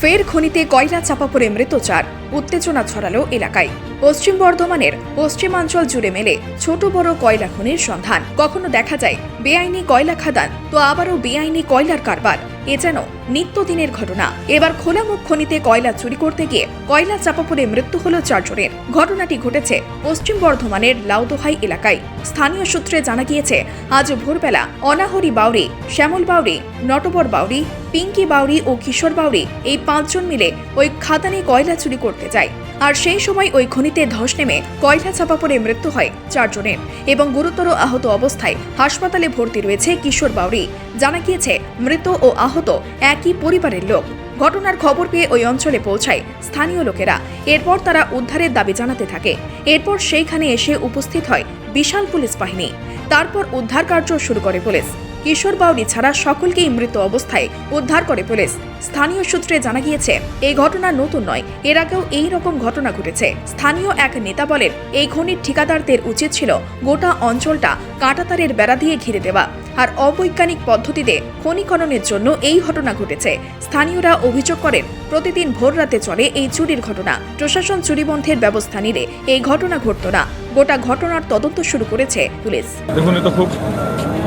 ফের খনিতে কয়লা চাপা পড়ে মৃত চার উত্তেজনা ছড়ালো এলাকায়। পশ্চিম বর্ধমানের পশ্চিমাঞ্চল জুড়ে মেলে ছোট বড় কয়লা খনির সন্ধান। কখনো দেখা যায় বেআইনি কয়লা খাদান, তো আবারও বেআইনি কয়লার কারবার। এ যেন নিত্যদিনের ঘটনা। এবার খোলামুখ খনিতে কয়লা চুরি করতে গিয়ে কয়লা চাপা পড়ে মৃত্যু হল চারজনের। ঘটনাটি ঘটেছে পশ্চিম বর্ধমানের লাউদোহাই এলাকায়। স্থানীয় সূত্রে জানা গিয়েছে, আজ ভোরবেলা অনাহরি বাউরি শ্যামল বাউরি নটবর বাউরি পিঙ্কি বাউরি ও কিশোর বাউরি এই পাঁচজন মিলে ওই খাদানে কয়লা চুরি করতে যায়। আর সেই সময় ওই খনিতে ধস নেমে কয়লা চাপা পড়ে মৃত্যু হয় চারজনের এবং গুরুতর আহত অবস্থায় হাসপাতালে ভর্তি রয়েছে কিশোর বাউরি। জানা গিয়েছে, মৃত ও আহত একই পরিবারের লোক। ঘটনার খবর পেয়ে ওই অঞ্চলে পৌঁছায় স্থানীয় লোকেরা। এরপর তারা উদ্ধারের দাবি জানাতে থাকে। এরপর সেইখানে এসে উপস্থিত হয় বিশাল পুলিশ বাহিনী। তারপর উদ্ধার কার্য শুরু করে পুলিশ। কিশোর বাউরি ছাড়া সকলকেই মৃত অবস্থায় উদ্ধার করে পুলিশ। স্থানীয় সূত্রে জানা গিয়েছে, এই ঘটনা নতুন নয়, এর আগেও এই রকম ঘটনা ঘটেছে। স্থানীয় এক নেতা বলেন, এই খনির ঠিকাদারদের উচিত ছিল গোটা অঞ্চলটা কাঁটাতারের বেড়া দিয়ে ঘিরে দেওয়া। আর অবৈজ্ঞানিক পদ্ধতিতে খনি খননের জন্য এই ঘটনা ঘটেছে। স্থানীয়রা অভিযোগ করেন, প্রতিদিন ভোর রাতে চলে এই চুরির ঘটনা। প্রশাসন চুরি বন্ধের ব্যবস্থা নিলে এই ঘটনা ঘটত না। গোটা ঘটনার তদন্ত শুরু করেছে পুলিশ। দেখুন এ তো খুব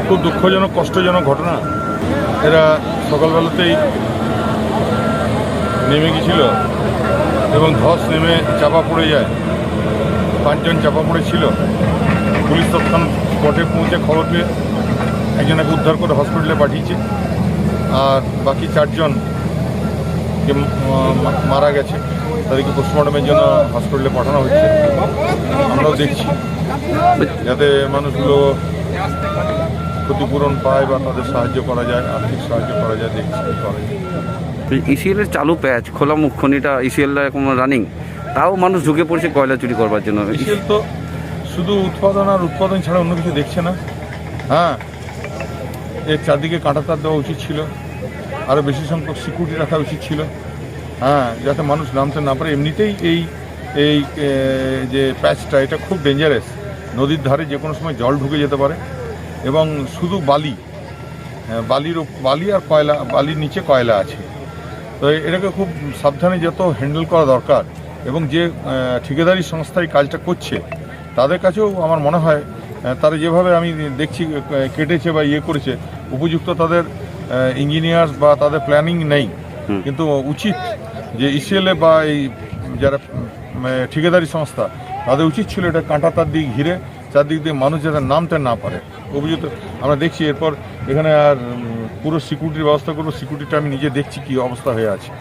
খুব দুঃখজনক, কষ্টজনক ঘটনা। এরা সকালবেলাতেই নেমে গেছিল এবং ধস নেমে চাপা পড়ে যায়। পাঁচজন চাপা পড়েছিল। পুলিশ তৎক্ষণ স্পটে পৌঁছে খবর পেয়ে একজনকে উদ্ধার করে হসপিটালে পাঠিয়েছে। আর বাকি চারজন মারা গেছে। তাদেরকে পোস্টমর্টমের জন্য হসপিটালে পাঠানো হচ্ছে। আমরাও দেখছি। যাতে মানুষগুলো ক্ষতিপূরণ পায় বা তাদের সাহায্য করা যায় আর্থিক সাহায্য করা যায় দেখছি করা। যায় ইসিএল এর চালু প্যাচ খোলা মুখ খনিটা ইসিএল এখন রানিং তাও মানুষ ঢুকে পড়ছে কয়লা চুরি করবার জন্য। ইসিএল তো শুধু উৎপাদন আর উৎপাদন ছাড়া অন্য কিছু দেখছে না। হ্যাঁ এর চারদিকে কাঁটাতার দেওয়া উচিত ছিল। আরও বেশি সংখ্যক সিকিউরিটি রাখা উচিত ছিল। হ্যাঁ যাতে মানুষ নামতে না পারে। এমনিতেই এই এই যে প্যাচটা এটা খুব ডেঞ্জারাস নদীর ধারে যে কোনো সময় জল ঢুকে যেতে পারে। এবং শুধু বালি হ্যাঁ, বালির বালি আর কয়লা বালির নিচে কয়লা আছে। তো এটাকে খুব সাবধানে যত হ্যান্ডেল করা দরকার এবং যে ঠিকাদারি সংস্থা এই কাজটা করছে তাদের কাছেও আমার মনে হয় তারা যেভাবে আমি দেখছি কেটেছে বা ইয়ে করেছে উপযুক্ত তাদের ইঞ্জিনিয়ার্স বা তাদের প্ল্যানিং নেই। কিন্তু উচিত যে ইসিএলএ বা এই যারা ঠিকাদারি সংস্থা তাদের উচিত ছিল এটা কাঁটা তার দিক ঘিরে চারদিক দিয়ে মানুষ যাতে নামতে না পারে। অভিযুক্ত, আমরা দেখছি এরপর এখানে আর পুরো সিকিউরিটির ব্যবস্থা করব সিকিউরিটিটা আমি নিজে দেখছি কি অবস্থা হয়ে আছে।